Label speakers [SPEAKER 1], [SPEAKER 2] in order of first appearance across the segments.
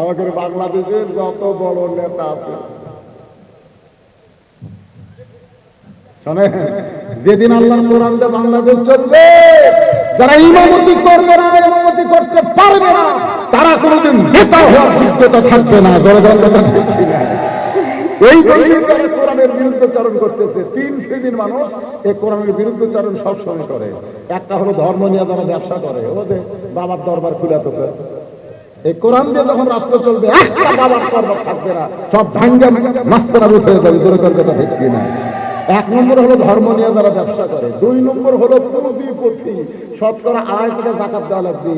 [SPEAKER 1] আমাদের বাংলাদেশের যত বড় নেতা আছে। যেদিন আল্লাহর কোরআন দিয়ে বাংলাদেশ চলবে, যারা ইমামতি করবে না ইমামতি করতে পারবে না, তারা কোনোদিন নেতা হওয়ার যোগ্যতা থাকবে না জনগণ কথা ঠিক কিনা? এই কোরআনের বিরুদ্ধচারণ করতেছে। তিন শ্রেণির মানুষ এই কোরআনের বিরুদ্ধচারণ সবসময় করে। একটা হলো ধর্ম নিয়ে যারা ব্যবসা করে ওদের বাবার দরবার খুলে তো এই কোরআন দিয়ে যখন রাষ্ট্র চলবে থাকবে না। সব যাবে দূরে এক নম্বর হলো ধর্ম নিয়ে ব্যবসা করে, দুই নম্বর হলো পুঁজিপতি শতকরা আড়াই জাকাত দেওয়া লাগবে।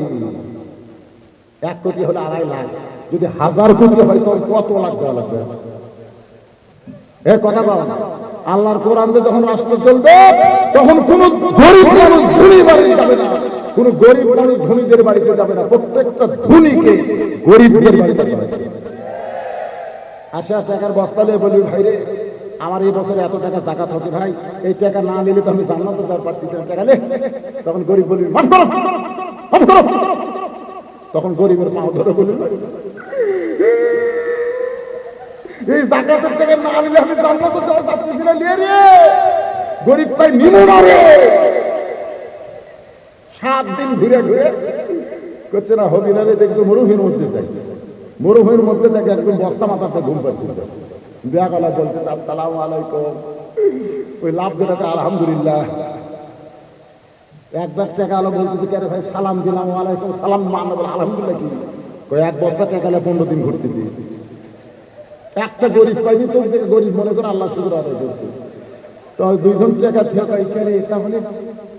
[SPEAKER 1] এক কোটি হলে আড়াই লাখ। যদি হাজার কোটি হয় তখন কত লাখ দেওয়া লাগবে? এ কথা বল। আল্লাহর কোরআন যখন রাষ্ট্র চলবে, তখন কোন গরিব মানুষ ধনী যাবে না। কোন গরিব মানুষ ধনীদের বাড়িতে যাবে না। প্রত্যেকটা ধনীকে গরিবদের বাড়িতে যাবে আচ্ছা টাকার বস্তা নিয়ে বলি, ভাই রে, আমার এই বছরে এত টাকা জাকাত হচ্ছে ভাই। এই টাকা না নিলে তো আমি জান্নাতে যাওয়ার টাকা নে। তখন গরিব করো তখন গরিবের পাও ধরে বলবি এই জাকাতের টাকা না নিলে আমি জান্নাতে যাওয়ার পারছি গরিব ভাই সাত দিন ঘুরে ঘুরে করছে না হবি না রে দেখতো মরুভূমির মধ্যে যাই মরুভূমির মধ্যে দেখে একদম বস্তা মাথাতে ঘুম পাচ্ছিল বিয়া গলা বলছে আসসালাম আলাইকুম। ওই লাভ যেটাকে আলহামদুলিল্লাহ। একবার টাকা আলো বলতেছে কে ভাই, সালাম দিলাম আলাইকুম সালাম মানো আলহামদুলিল্লাহ কি? এক বস্তা টাকা পনেরো দিন ঘুরতেছি। একটা গরিব পাইনি তোর থেকে গরিব মনে করে আল্লাহ শুধু আদায় করছে। তো দুইজন টাকা রে, তাহলে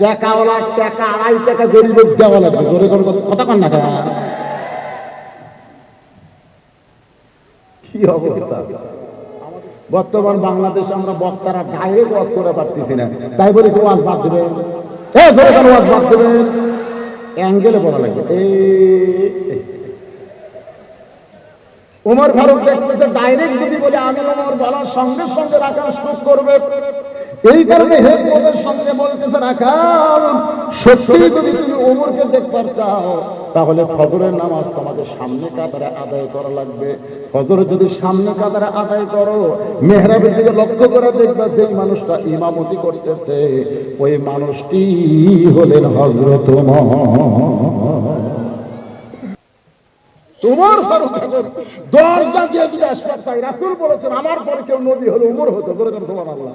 [SPEAKER 1] টাকা আড়াই টাকা দেওয়া লাগবে। কথা কন না কি অবস্থা? বর্তমান বাংলাদেশে আমরা বক্তারা ডাইরেক্ট ওয়াজ করে পারতেছি না। তাই বলে কি ওয়াজ বাদ দেবে ওয়াজ বাদ দেবেন। অ্যাঙ্গেলে বলা লাগবে। ফারুক দেখতেছে, ডাইরেক্ট যদি বলে আমি উমর বলার সঙ্গে সঙ্গে রাখার সুযোগ করবে। এই কারণে হেকমতের সঙ্গে বলতেছে রাখাল সত্যি যদি তুমি উমরকে দেখবার চাও, তাহলে ফজরের নামাজ তোমাদের সামনে কাতারে আদায় করা লাগবে। ফজর যদি সামনে কাতারে আদায় করো, মেহরাবের দিকে লক্ষ্য করে দেখবে যেই মানুষটা ইমামতি করতেছে, ওই মানুষটি হলেন হজরত তোমার দরজা দিয়ে যদি আসবার চাই, রাসুল বলেছেন, আমার পরে কেউ নবী হলে উমর হতো। বলে তোমার আল্লাহ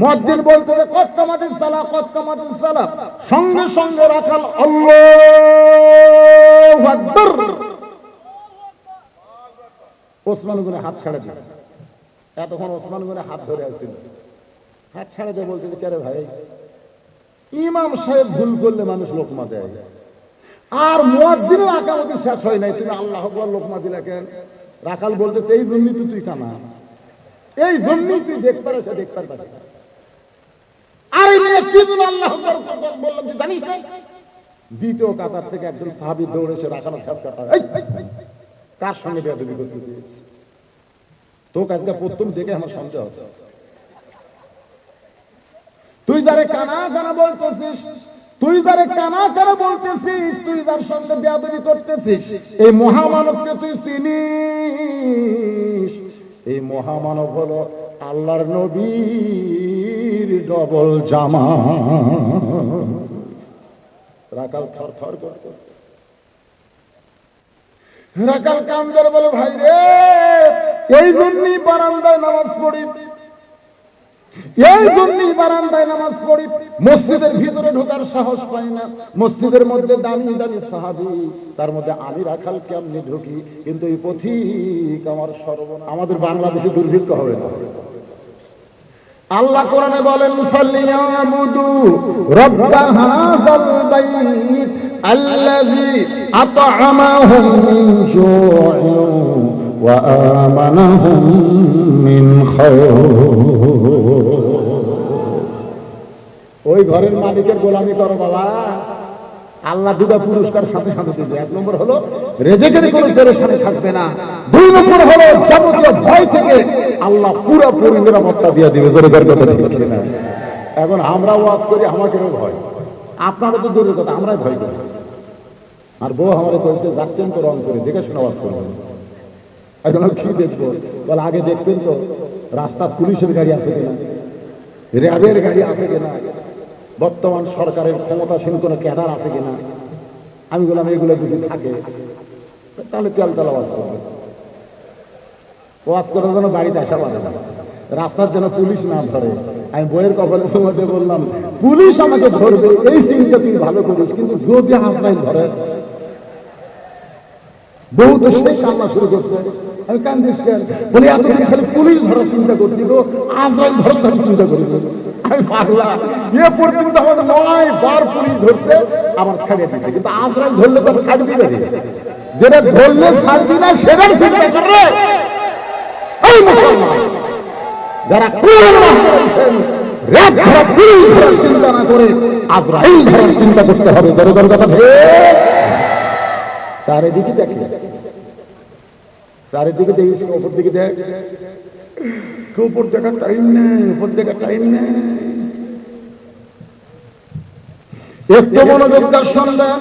[SPEAKER 1] মসজিদ বলতে কত কামাতিস সালা, কত কামাতিস সালা। সঙ্গে সঙ্গে রাখাল আকবার। ওসমান গুনে হাত ছাড়া দিল। এতক্ষণ ওসমান গুনে হাত ধরে আসছিল হাত ছাড়া দিয়ে বলতে কে ভাই? ইমাম সাহেব ভুল করলে মানুষ লোকমা দেয়। আর মুয়াজ্জিনের আকামতি শেষ হয় নাই। তুমি আল্লাহ আকবার লোকমা দিলে কেন? রাখাল বলতেছে, এই জন্যই তুই কানা এই জন্যই তুই দেখতে পারে সে দেখতে পারে দ্বিতীয় কাতার থেকে একজন সাহাবি রাখানো কার সঙ্গে তোকে আজকে প্রথম দেখে আমার সন্দেহ তুই যারে কানা কানা বলতেছিস, তুই যারে কানা কানা বলতেছিস, তুই যার সঙ্গে বেয়াদবি করতেছিস, এই মহামানবকে তুই চিনিস। এই মহামানব হলো আল্লাহর নবীর ডবল জামা। রাকাল থর থর করতেছে রাকাল কামদার বলে, ভাই রে, এই জন্যই বারান্দায় নামাজ পড়ি। এই জন্যই বারান্দায় নামাজ পড়ি। মসজিদের ভিতরে ঢোকার সাহস পাই না। মসজিদের মধ্যে দামি দামি সাহাবি, তার মধ্যে আমি রাখাল কেমনি ঢুকি। কিন্তু এই পথিক আমার সর্বনা আমাদের বাংলাদেশে দুর্ভিক্ষ হবে না। আল্লাহ কোরআনে বলেন, ফালিয়াবুদু রাব্বা হাযাল বাইত আল্লাযী আত'আমাহুম মিন জু'in ওয়া আমানাহুম মিন খাউফ ওই ঘরের মালিকের গোলামি করো বাবা। আল্লাহ দুটা পুরস্কার সাথে সাথে দিবে। এক নম্বর হলো, রেজেকের কোনো পেরেশানি থাকবে না। দুই নম্বর হলো, যাবতীয় ভয় থেকে আল্লাহ পুরোপুরি নিরাপত্তা দিয়ে দিবে। এখন আমরা ওয়াজ করি আমাকেও ভয়। আপনারও তো দূরের কথা, আমরাই ভয় করি। আর বউ আমার কইতে যাচ্ছেন তো রং করে, দেখে শুনে ওয়াজ করবেন। এখন কি দেখব? বলে, আগে দেখবেন তো রাস্তা পুলিশের গাড়ি আছে কিনা? র্যাবের গাড়ি আছে কিনা? বর্তমান সরকারের ক্ষমতাসীন কোনো ক্যাডার আছে কিনা? আমি বললাম, এগুলো যদি থাকে, তাহলে তেল তেল ওয়াজ করবে। ওয়াজ করার জন্য বাড়িতে আসা পারে না। রাস্তার যেন পুলিশ না ধরে। আমি বইয়ের কপালে তোমাকে বললাম, পুলিশ আমাকে ধরবে, এই চিন্তা তুই ভালো করিস, কিন্তু যদি আপনাই ধরে বহু সেই কান্না শুরু করছে। আমি কান্দিস কেন? বলে, এতদিন খালি পুলিশ ধরার চিন্তা করছি তো ধরার ধরার চিন্তা করি না। চিন্তা যারা চিন্তা না করে ধরার চিন্তা করতে হবে। জনগণ কথা ঠিক চারিদিকে দেখে চারিদিকে দেখেছি উপর দিকে দেখ। উপর দেখার টাইম নেই, উপর দেখার টাইম নেই। একটু মনোযোগ দর্শন দেন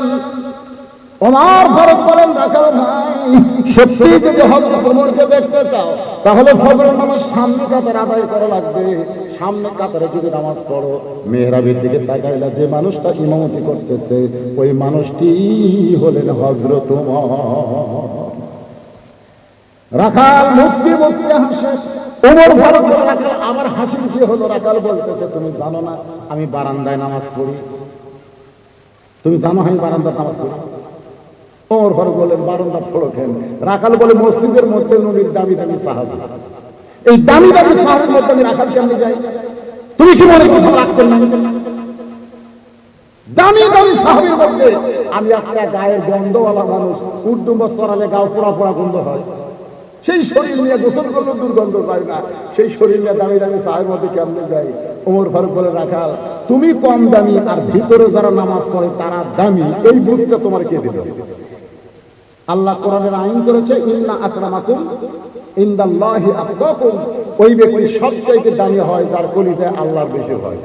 [SPEAKER 1] ওমার ফারুক বলেন রাখাল ভাই। সত্যি যদি হজরত ওমরকে দেখতে চাও, তাহলে ফজরের নামাজ সামনে কাতার আদায় করা লাগবে। সামনে কাতারে যদি নামাজ পড়ো, মেহরাবের দিকে তাকাইলা যে মানুষটা ইমামতি করতেছে, ওই মানুষটি হলেন হজরত রাখাল মুক্তি মুক্তি হাসে ওমর ফারুক রাখাল আমার হাসি খুশি হলো। রাখাল বলতেছে, তুমি জানো না, আমি বারান্দায় নামাজ পড়ি। তুমি জানো আমি বারান্দায় নামাজ পড়ি? ওমর ফারুক বলেন বারান্দা ফোড়ো খেন রাখাল বলে, মসজিদের মধ্যে নবীর দামি দামি সাহাবি। এই দামি দামি সাহাবির মধ্যে আমি রাখাল কেমনে যাই? তুমি কি মনে করছ রাখতেন না দামি দামি সাহাবির মধ্যে আমি একটা গায়ের গন্ধওয়ালা মানুষ। উর্দুম্ব সরালে গাও পোড়া পোড়া গন্ধ হয়। সেই শরীর নিয়ে গোসল করলে দুর্গন্ধ পায় না। সেই শরীর নিয়ে দামি দামি সাহের মধ্যে কেমনে যায়? ওমর ফারুক বলে, রাখাল, তুমি কম দামি আর ভিতরে যারা নামাজ পড়ে তারা দামি। এই বুঝতে তোমার কে দিল? আল্লাহ কোরআনের আইন করেছে, ইন্না আকরামাকুম ইন্দাল্লাহি আতকাকুম ওই ব্যক্তি সবচাইতে দামি হয়, যার কলিতে আল্লাহর বেশি হয়।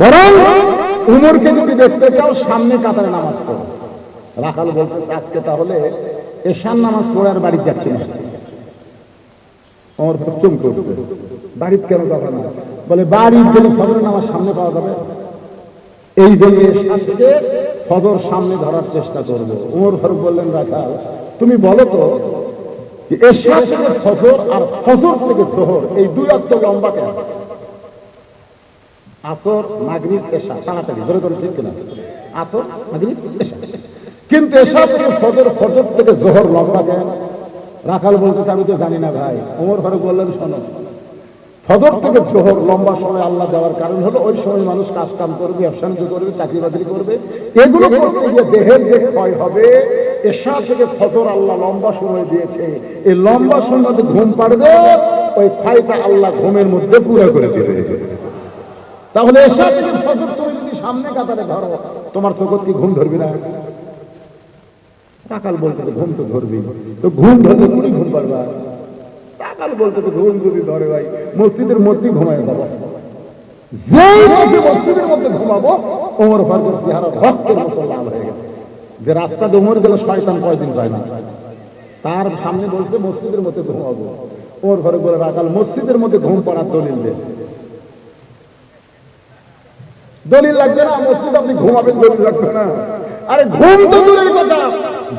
[SPEAKER 1] বরং উমরকে যদি দেখতে চাও, সামনে কাতারে নামাজ পড়ো। রাখাল বলতে, আজকে তাহলে এশান নামাজ পড়ে আর বাড়ি যাচ্ছে না। আমার চুম করছে। বাড়িতে কেন যাবে না? বলে বাড়ির গেলে ফজর নামাজ সামনে পাওয়া যাবে। এই জন্য ফজর সামনে ধরার চেষ্টা করব। উমর ফারুক বললেন, রাখাল, তুমি বলো তো এশা থেকে ফজর আর ফজর থেকে জোহর এই দুই অর্থ লম্বা কেন? আসর, মাগরিব, এশা, তাড়াতাড়ি, ধরে ধরে ঠিক কিনা? আসর এশা। কিন্তু থেকে ফজর ফজর থেকে জোহর লম্বা কেন? রাখাল বলতে আমি তো জানি না ভাই। ওমর ফারুক বললেন, শোনো, ফজর থেকে জোহর লম্বা সময় আল্লাহ দেওয়ার কারণ হলো ওই সময় মানুষ কাজ কাম করবে ব্যবসা করবে, চাকরি বাকরি করবে। এগুলো করতে গিয়ে দেহের যে ক্ষয় হবে, এশা থেকে ফজর আল্লাহ লম্বা সময় দিয়েছে। এই লম্বা সময় ঘুম পাড়বে, ওই ক্ষয়টা আল্লাহ ঘুমের মধ্যে পুরো করে দেবে। তাহলে এসা থেকে ফজর তুমি যদি সামনে কাতারে ধরো, তোমার চোখত কি ঘুম ধরবি না? টাকাল বলতে তো ঘুম তো ধরবি তো ঘুম ধরলে তুমি ঘুম পারবা টাকাল বলতে তো ঘুম যদি ধরে ভাই, মসজিদের মধ্যেই ঘুমায় যাব যেই মধ্যে মসজিদের মধ্যে ঘুমাবো, ওমর ফারুকের চেহারা রক্তের মতো লাল হয়ে গেছে। যে রাস্তা দিয়ে ওমর গেলে শয়তান কয়দিন পায় না? তার সামনে বলছে, মসজিদের মধ্যে ঘুমাবো। ওমর ফারুক বলে রাখাল মসজিদের মধ্যে ঘুম পড়ার দলিল দেয় দলিল লাগবে না? মসজিদ আপনি ঘুমাবেন, দলিল লাগবে না? আরে ঘুম তো দূরের কথা।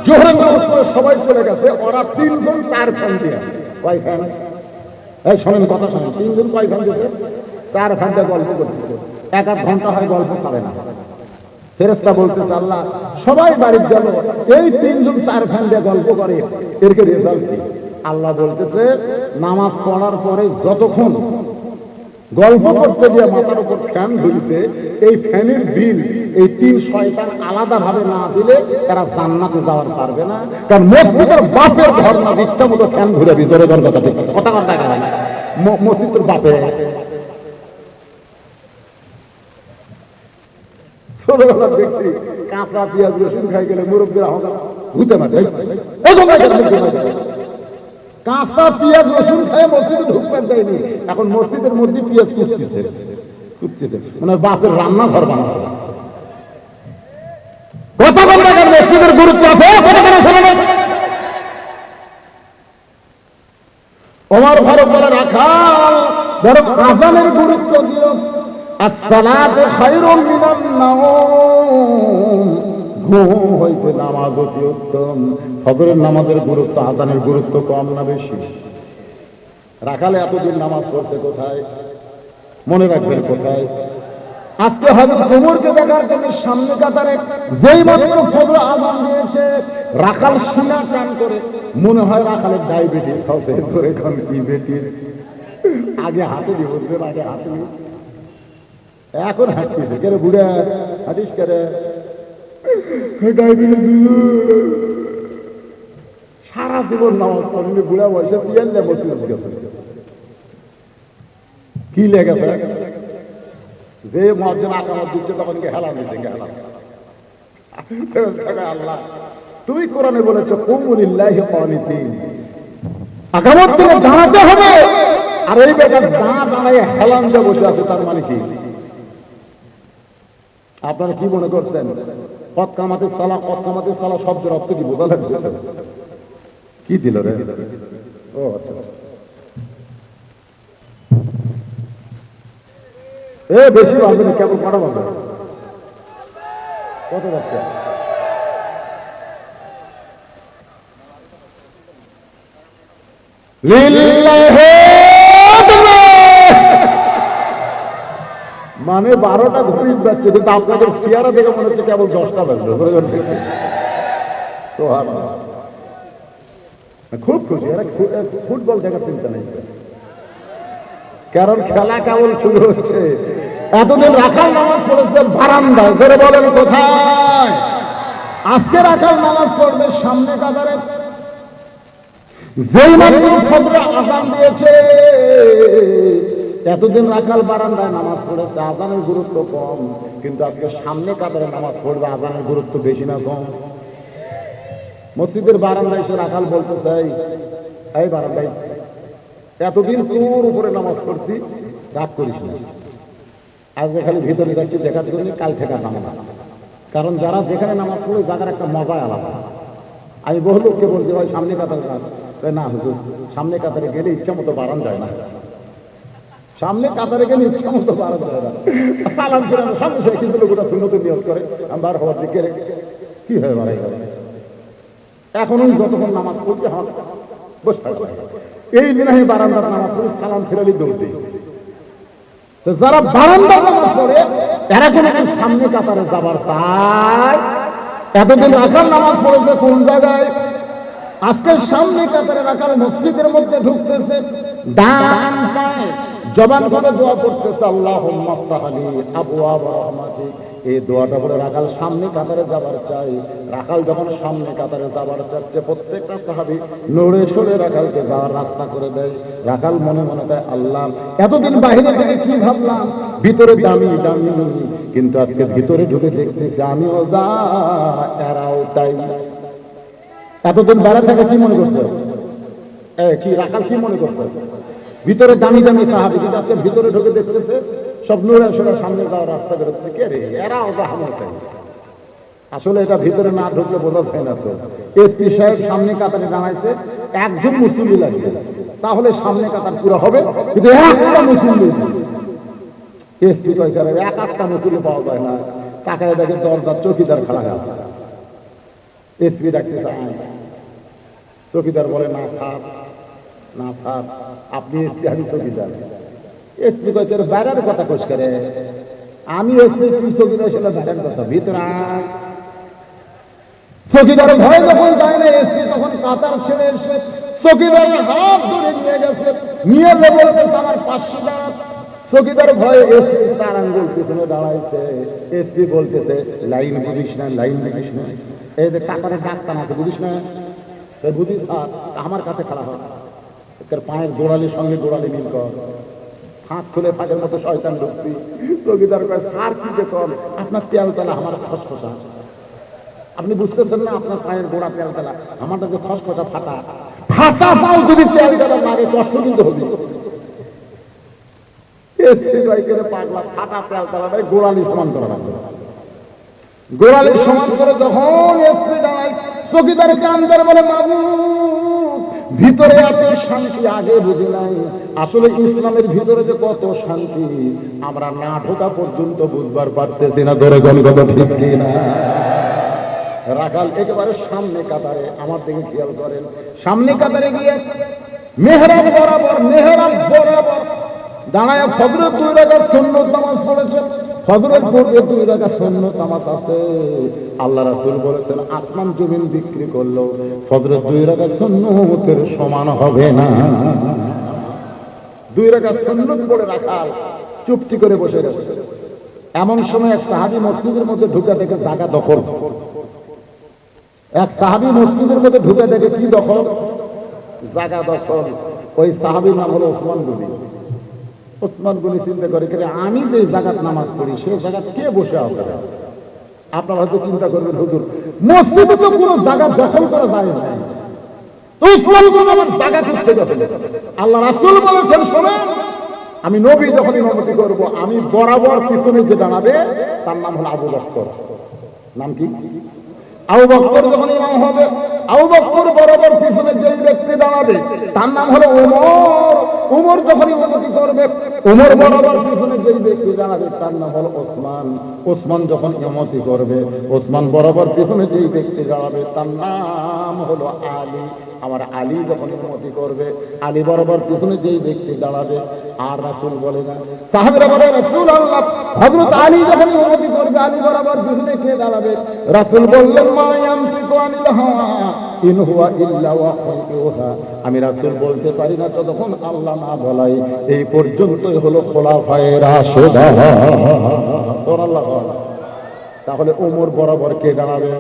[SPEAKER 1] জোহরের নামাজ পড়ে সবাই চলে গেছে, ওরা তিনজন চার ফ্যান দিয়ে ফ্যান এই শোনেন, কথা শোনেন। তিনজন কয় ফ্যান দিতে চার ঘণ্টা গল্প করতেছে। এক আধ ঘণ্টা হয় গল্প ছাড়ে না। ফেরেস্তা বলতেছে, আল্লাহ, সবাই বাড়ির গেল এই তিনজন চার ফ্যান দিয়ে গল্প করে। এরকে রেজাল্ট আল্লাহ বলতেছে, নামাজ পড়ার পরে যতক্ষণ গল্প করতে গিয়ে মাথার উপর ফ্যান ধরিতে এই ফ্যানের বিল, এই তিন শয়তান আলাদা ভাবে না দিলে তারা জান্নাতে যাওয়ার পারবে না। কারণ মসজিদের বাপের ঘর ইচ্ছা মতো ফ্যান ঘুরে ভিতরে ঘর কথা কথা কথা মসজিদের বাপে ছোটবেলার ব্যক্তি, কাঁচা পেঁয়াজ, রসুন খাই গেলে মুরব্বীরা হবে ভূতে মাঝে এই তোমরা কেন ভূতে মাঝে? কাঁচা পেঁয়াজ, রসুন খায় মসজিদে ঢুকবেন দেয়নি। এখন মসজিদের মধ্যে পেঁয়াজ কুটতেছে কুটতেছে। মানে বাপের রান্না ঘর বানানো কথা বলতে মসজিদের গুরুত্ব আছে? দিও। ঘুম হইতে নামাজ অতি উত্তম। ফজরের নামাজের গুরুত্ব, আজানের গুরুত্ব কম না বেশি? রাখালে এতদিন নামাজ পড়ছে কোথায়? মনে রাখবেন কোথায়? আজকে হয়তো কোমরকে দেখার জন্য সামনে কাতারে যেই মাত্র ফজর আজান দিয়েছে, রাখাল সিনা টান করে, মনে হয় রাখালের ডায়াবেটিস হবে তোর এখন কি বেটিস আগে হাতে দি বুঝবেন আগে হাতে এখন হাঁটতেছে। কেন বুড়া, হাঁটিস কেন সারা জীবন নামাজ পড়েনি বুড়া বয়সে পিয়াল্লে গেছে। কি লেগেছে যে মহাজন আকামত দিচ্ছে তখন হেলান দিচ্ছে আল্লাহ, তুমি কোরআনে বলেছ কুমুলিল্লাহি কানিতিন আকামত দিলে দাঁড়াতে হবে। আর এই দাঁড়ায় হেলান বসে আছে, তার মানে কি? আপনারা কি মনে করছেন? কামাতে সালা কামাতে সালা, শব্দের অর্থ কি বোঝা লাগছে কি দিল রে? ও আচ্ছা। এ, বেশি বাঁধবে না, কেবল কটা কত লিল্লাহে মানে বারোটা ঘড়ি যাচ্ছে কিন্তু আপনাদের চেয়ারা দেখে মনে হচ্ছে কেবল দশটা বাজলো। খুব খুশি ফুটবল দেখার চিন্তা নেই। কারণ খেলা কেবল শুরু হচ্ছে। এতদিন রাখাল নামাজ পড়েছেন বারান্দায়, ধরে বলেন কোথায়? আজকে রাখাল নামাজ পড়বে সামনে কাতারে যেই ফজরে আজান দিয়েছে এতদিন রাখাল বারান্দায় নামাজ পড়েছে, আজানের গুরুত্ব কম, কিন্তু আজকে সামনে কাতারে নামাজ পড়বে, আজানের গুরুত্ব বেশি না কম? মসজিদের বারান্দায় এসে রাখাল বলতে চাই এই বারান্দায়, এতদিন তোর উপরে নামাজ পড়ছি রাগ করিস না। আজকে খালি ভিতরে যাচ্ছি, দেখার জন্য কাল থেকে নামাজ কারণ যারা যেখানে নামাজ পড়ে জায়গার একটা মজাই আলাদা। আমি বহু লোককে বলছি, ভাই, সামনে কাতারে না, হুজুর, সামনে কাতারে গেলে ইচ্ছা মতো বাড়ান যায় না। সামনে কাতারে গেলে ইচ্ছা মতো যায় সালাম ফিরানো সঙ্গে কিন্তু লোকটা শূন্যতে নিয়োগ করে। বার হওয়ার দিকে কি হয়ে বাড়াই এখনও যতক্ষণ নামাজ পড়তে আমার বসে এই দিন আমি বারান্দার নামাজ পড়ি সালাম ফিরালি দৌড় তো যারা বারান্দার নামাজ পড়ে, এরা কোনো সামনে কাতারে যাবার চায়। এতদিন রাখার নামাজ পড়েছে কোন জায়গায়? আজকে সামনে কাতারে রাখার মসজিদের মধ্যে ঢুকতেছে। ডান পায়ে। জবান করে দোয়া করতেছে আল্লাহ মাফতাহালি আবু আবু এই দোয়াটা করে রাখাল সামনে কাতারে যাবার চাই রাখাল যখন সামনে কাতারে যাবার চাচ্ছে, প্রত্যেকটা সাহাবি নড়ে সরে রাখালকে যাওয়ার রাস্তা করে দেয়। রাখাল মনে মনে দেয় আল্লাহ, এতদিন বাইরে থেকে কি ভাবলাম? ভিতরে দামি দামি। কিন্তু আজকে ভিতরে ঢুকে দেখতেছি, আমিও যা, এরাও তাই। এতদিন বাইরে থেকে কি মনে করছে? কি রাখাল কি মনে করছে? ভিতরে দামি দামি সাহাবি কিন্তু ভিতরে ঢুকে দেখতেছে, সব নড়ে সরে সামনে যাওয়ার রাস্তা বেরোচ্ছে কে রে? এরাও যা আমার আসলে এটা ভিতরে না ঢুকলে বোঝা যায় না তো। এসপি সাহেব সামনে কাতারে দাঁড়াইছে একজন মুসল্লি লাগবে। তাহলে সামনে কাতার পুরো হবে, কিন্তু একটা মুসল্লি এসপি কয়কারের এক একটা মুসল্লি পাওয়া যায় না। তাকায় দেখে দরজার চৌকিদার হয়ে আছে। এসপি ডাকতেছে, আয়। চৌকিদার বলে, না স্যার না স্যার, আপনি এসপি এসপি বাইরের কথা কোষ করে আমি এসপি, তুই ছিল বাইরের কথা ভয় যখন যায় না, এসপি তখন কাতার ছেড়ে এসে হাত ধরে নিয়ে গেছে। নিয়ে আমার পাঁচশো ভয়ে এসপি তার আঙ্গুল পিছনে দাঁড়াইছে। এসপি বলতেছে, লাইন বুঝিস না, লাইন বুঝিস না। এই যে কাতারের ডাক্তার আছে, বুঝিস না? বুঝিস আমার কাছে খারাপ হয় তোর পায়ের গোড়ালির সঙ্গে গোড়ালি মিল কর। ফাঁক খুলে ফাঁকের মতো শয়তান ঢুকবি চকিদার কয় সার কি যে কর? আপনার তেল তেলা আমার খসখসা। আপনি বুঝতেছেন না আপনার পায়ের গোড়া তেল তেলা আমারটা যে খসখসা ফাটা। ফাটা পাও যদি তেল তেলা লাগে, কষ্ট কিন্তু হবে। পাগলা ফাটা তেল তেলা গোড়ালি সমান করা লাগবে। গোড়ালি সমান করে যখন চকিদার কান্দার বলে মাবু ভিতরে এত শান্তি আগে বুঝি নাই। আসলে ইসলামের ভিতরে যে কত শান্তি, আমরা না ঢোকা পর্যন্ত বুঝবার পারতেছি না, ধরে গণগত ঠিক না। রাখাল, একেবারে সামনে কাতারে, আমার দিকে খেয়াল করেন। সামনে কাতারে গিয়ে মেহরাব বরাবর মেহরাব বরাবর দাঁড়ায় ফজরের দুই রাখা সুন্নত নামাজ পড়েছেন। ফজরের পূর্বে দুই রাখা সুন্নত নামাজ আছে। আল্লাহ রাসূল বলেছেন, আসমান জমিন বিক্রি করল ফজরের দুই রাখা সুন্নতের সমান হবে না। দুই রাখা সুন্নত পড়ে রাখাল, চুপটি করে বসে গেছে। এমন সময় এক সাহাবি মসজিদের মধ্যে ঢুকে দেখে জায়গা দখল। এক সাহাবি মসজিদের মধ্যে ঢুকে দেখে কি দখল? জায়গা দখল। ওই সাহাবির নাম হলো ওসমান গনি। ওসমান গনি চিন্তা করে কিন্তু আমি যে জায়গাত নামাজ পড়ি সেই জায়গা কে বসে আছে? আপনারা হয়তো চিন্তা করবেন, হুজুর, মসজিদে তো কোনো জায়গা দখল করা যায় না গনি আমার জায়গা করতে আল্লাহ রাসূল বলেছেন, শোনেন, আমি নবী যখন ইমামতি করব, আমি বরাবর পিছনে যে দাঁড়াবে, তার নাম হলো আবু বকর নাম কি? আবু বকর যখন ইমাম হবে বরাবর ব্যক্তি দাঁড়াবে, তার নাম হলো ওমর বরাবর ব্যক্তি দাঁড়াবে, তার নাম যখন করবে, ওসমান বরাবর পিছনে যেই ব্যক্তি দাঁড়াবে, তার নাম হলো আলী। আমার আলী যখন ইমামতি করবে, আলী বরাবর পিছনে যেই ব্যক্তি দাঁড়াবে, আর রাসূল বলে না। রাসূল আল্লাহ করবে বরাবর দাঁড়াবে? রাসূল বললেন, মা ইয়ামতিকু আনিল হাওয়া, ইন ইল্লা ওয়াহয়ুহা। আমি রাসূল বলতে পারি না, ততক্ষণ আল্লাহ না বলাই, এই পর্যন্তই হলো খোলাফায়ে রাশিদা। তাহলে ওমর বরাবর কে দাঁড়াবে?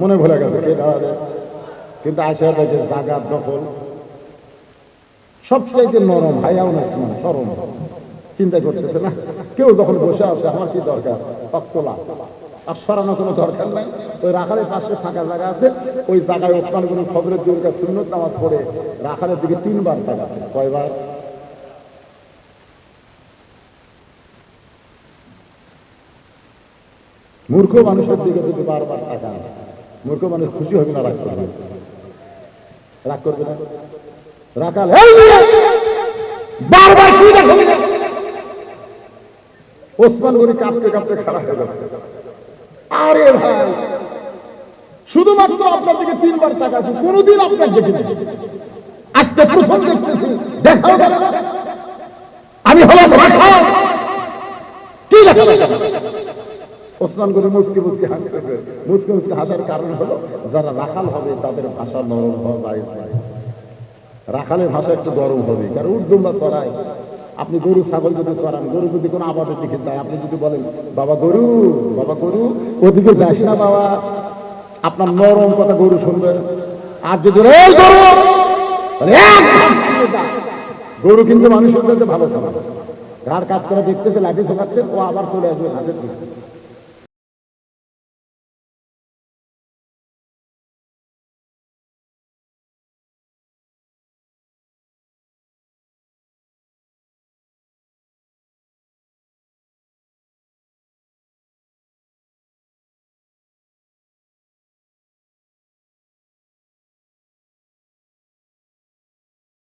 [SPEAKER 1] মনে ভুলে গেছে, কে দাঁড়াবে? কিন্তু আসে দেখে জায়গা দখল। সবচাইতে নরম, হায়াও না সরম। চিন্তা করতেছে না, কেউ যখন বসে আছে, আমার কি দরকার? তক্তলা। আর সরানো কোনো দরকার নাই। ওই রাখালের পাশে ফাঁকা জায়গা আছে, ওই জায়গায় ওসমান কোনো খবরের দুর্গা সুন্নত নামাজ পড়ে রাখালের দিকে তিনবার তাকাচ্ছে। কয়বার? মূর্খ মানুষের দিকে যদি বারবার তাকান মূর্খ মানুষ খুশি হবে না করবে। রাগ করবে না। রাখাল বারবার কি দেখো। ওসমান গনি কাঁপতে কাঁপতে খারাপ হয়ে যাবে আরে ভাই, শুধুমাত্র আপনার দিকে তিনবার তাকাচ্ছি, কোনোদিন আপনার দেখি আজকে প্রথম দেখতেছি, দেখাও। আমি হলাম রাখাল। কি দেখা ওসমান গনি মুসকি মুসকি হাসতেছে মুসকি মুসকি হাসার কারণ হলো, যারা রাখাল হবে, তাদের ভাষা নরম হওয়া রাখালের ভাষা একটু গরম হবে। কারণ উর্দুমরা চড়ায় আপনি গরু, ছাগল যদি চড়ান গরু যদি কোনো আবাদের দিকে যায়, আপনি যদি বলেন, বাবা গরু বাবা গরু, ওদিকে যাস না বাবা। আপনার নরম কথা গরু শুনবে। আর যদি গরু কিন্তু মানুষের ভালো খাবে ঘাড় কাজ করে দেখতেছে, লাঠি ঠোকাচ্ছে ও আবার চলে আসবে ঘাসের দিকে